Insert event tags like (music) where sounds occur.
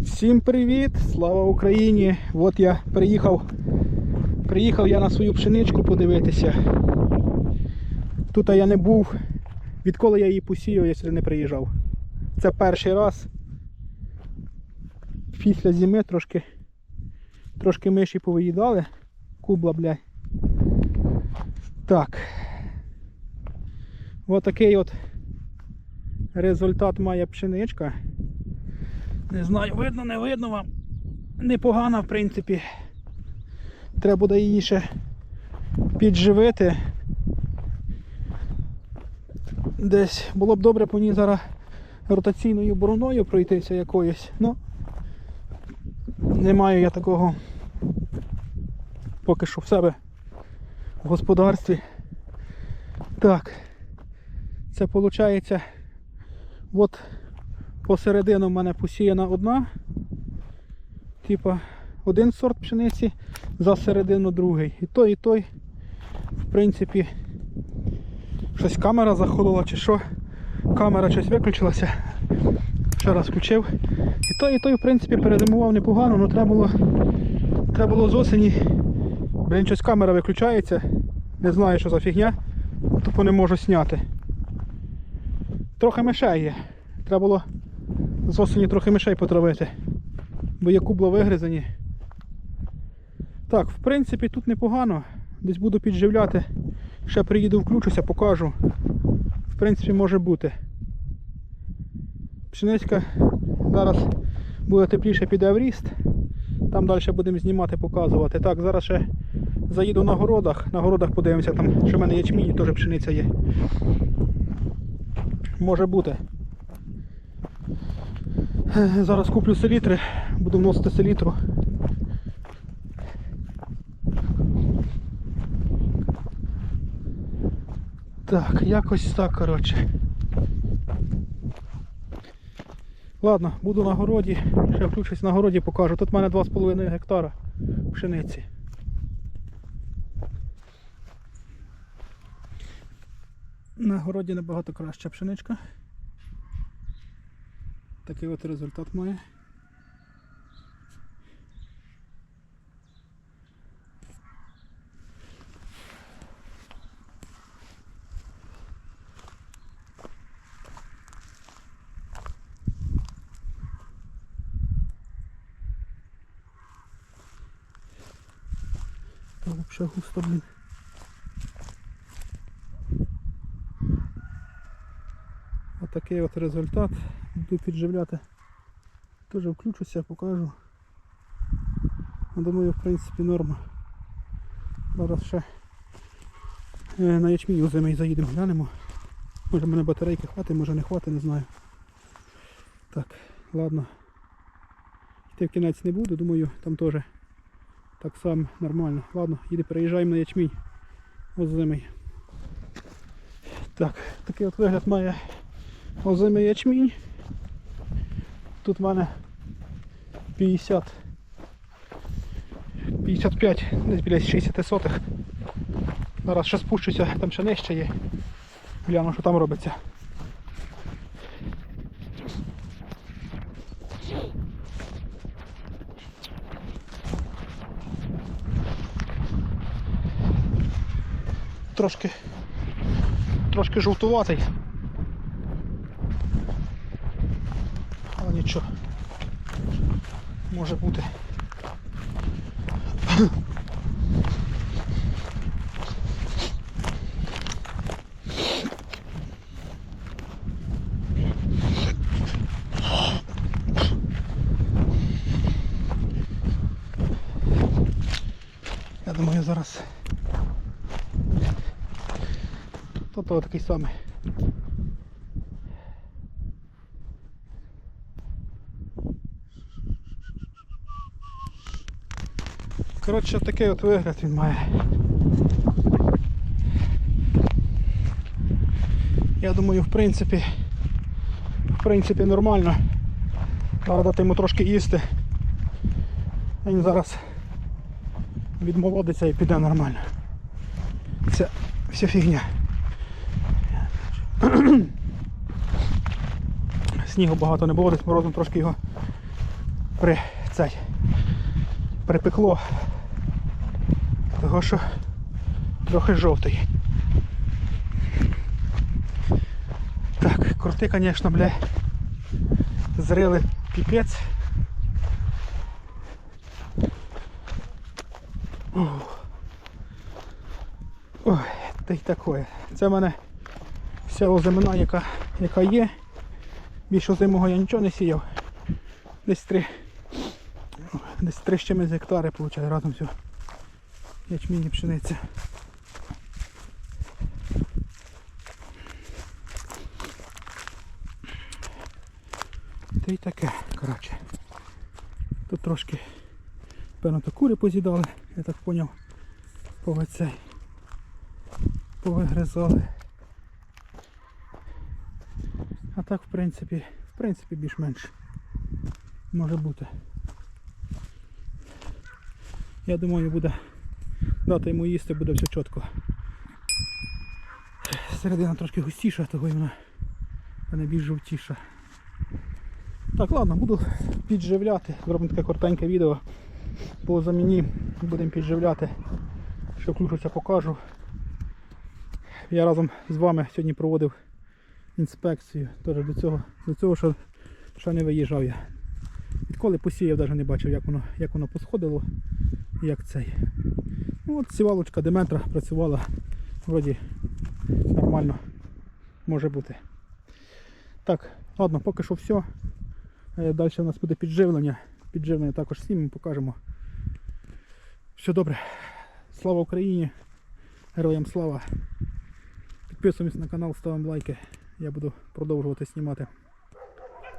Всім привіт! Слава Україні! От я приїхав. Приїхав я на свою пшеничку подивитися. Тут я не був. Відколи я її посіяв, я сюди не приїжджав. Це перший раз. Після зими трошки трошки миші повиїдали. Кубла, блядь. Так. Ось такий от результат має пшеничка. Не знаю, видно, не видно вам. Непогана, в принципі. Треба буде її ще підживити. Десь було б добре по ній зараз ротаційною бороною пройтися якоюсь. Ну, не маю я такого поки що в себе в господарстві. Так. Це виходить. От посередину в мене посіяна одна. Типа один сорт пшениці, за середину другий. І той, і той, в принципі, щось камера заходила чи що. Камера щось виключилася. Ще раз включив. І той, і той, в принципі, перезимував непогано, але треба було, треба було з осені. Блін, щось камера виключається. Не знаю, що за фігня. Тупо не можу зняти. Трохи мишей є. Треба було з осені трохи мишей потравити. Бо є кубла вигризані. Так, в принципі, тут непогано. Десь буду підживляти. Ще приїду, включуся, покажу. В принципі, може бути. Пшеничка зараз буде тепліше піде в ріст. Там далі будемо знімати, показувати. Так, зараз ще заїду на городах. На городах подивимося, там, що в мене ячмінь теж пшениця є. Може бути. (laughs) Зараз куплю селітри, буду вносити селітру. Так, якось так, коротше. Ладно, буду на городі, ще включусь на городі, покажу. Тут в мене 2,5 гектара пшениці. На городі набагато краща пшеничка. Такий от результат має. Взагалі густо, блін. Отакий от результат. Буду підживляти. Теж включуся, покажу. Думаю, в принципі, норма. Зараз ще е, на ячмінь озимий заїдемо, глянемо. Може мене батарейки хватить, може не хватить, не знаю. Так, ладно. Йти в кінець не буду, думаю, там теж так само нормально. Ладно, їде, переїжджаємо на ячмінь озимий. Так, такий от вигляд має озимий ячмінь. Тут в мене 50 55, десь біля 60 сотих. Зараз ще спущуся, там ще нижче є. Гляну, що там робиться. Трошки трошки жовтуватий. Нічого. Може бути. Я думаю зараз. Тобто такий самий. Коротше, такий от вигляд він має. Я думаю, в принципі, в принципі нормально. Треба дати йому трошки їсти. Він зараз відмолодиться і піде нормально. Це вся фігня. Снігу багато не було, десь морозом трошки його при цей припекло. Того що трохи жовтий. Так, крути, звісно, бля. Зрили піпець. Ой, та й таке. Це в мене вся озимина, яка, яка є. Більше озимого я нічого не сіяв. Десь три. Десь три з чимось гектари, виходить, разом все. Ячмінь і пшениця. Та й таке, коротше. Тут трошки, певно, то кури поз'їдали, я так поняв, по цей. Повигризали. А так, в принципі, в принципі, більш-менш може бути. Я думаю, буде дати йому їсти, буде все чітко. Середина трошки густіша, того й вона вона більш жовтіша. Так, ладно, буду підживляти. Зробимо таке коротеньке відео. По заміні будемо підживляти. Що включуся, покажу. Я разом з вами сьогодні проводив інспекцію. Теж до цього, до цього що, що не виїжджав я. Відколи посіяв, навіть не бачив, як воно, як воно посходило, як цей. Ну, от сівалочка Деметра працювала. Вроді нормально може бути. Так, ладно, поки що все. Далі у нас буде підживлення. Підживлення також знімемо, покажемо. Все добре. Слава Україні! Героям слава! Підписуємось на канал, ставимо лайки. Я буду продовжувати знімати.